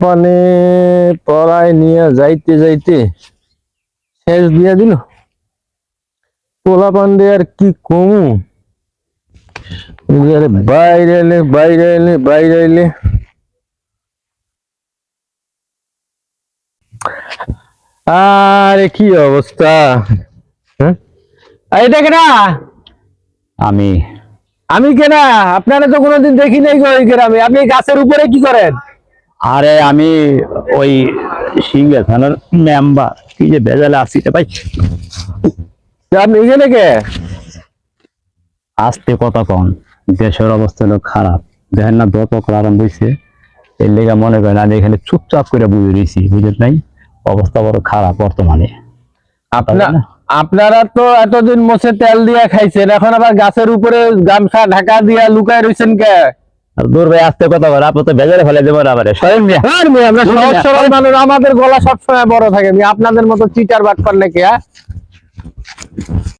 মানে পড়ায় নিয়ে যাইতে যাইতে শেষ দিয়া দিল। পোলা পান্ডে আর কি কমু? বাইরে এলে বাইরে এলে বাইরে এলে। আরে কি অবস্থা? হ্যাঁ? এটা কেনা আমি। আমি কেনা আপনারা তো কোনোদিন দেখি নাই গো এই গ্রামে। আপনি গাছের উপরে কি করেন? আরে আমি ওই সিঙ্গে থানার মেম্বার কি যে বেজালে আসছি রে ভাই। আপনি এখানে কে? আস্তে কথা কন দেশের অবস্থা হলো খারাপ। দেখেন না দপক আরম্ভ হয়েছে। এর লেগে মনে করেন আমি এখানে চুপচাপ করে বুঝে রয়েছি বুঝলেন নাই? অবস্থা বড় খারাপ বর্তমানে। আপনা আপনারা তো এতদিন মোছে তেল দিয়া খাইছেন এখন আবার গাছের উপরে গামছা ঢাকা দিয়া লুকায় রইছেন কে? দূর ভাই আস্তে কথা বল আপনি তো বেজারে ফেলে দেবেন আবার সরেন মিয়া। আর মেয়ে, আমরা সহজ সরল মানুষ আমাদের গলা সবসময় বড় থাকে আপনাদের মতো চিটার বাট করলে কে হ্যাঁ?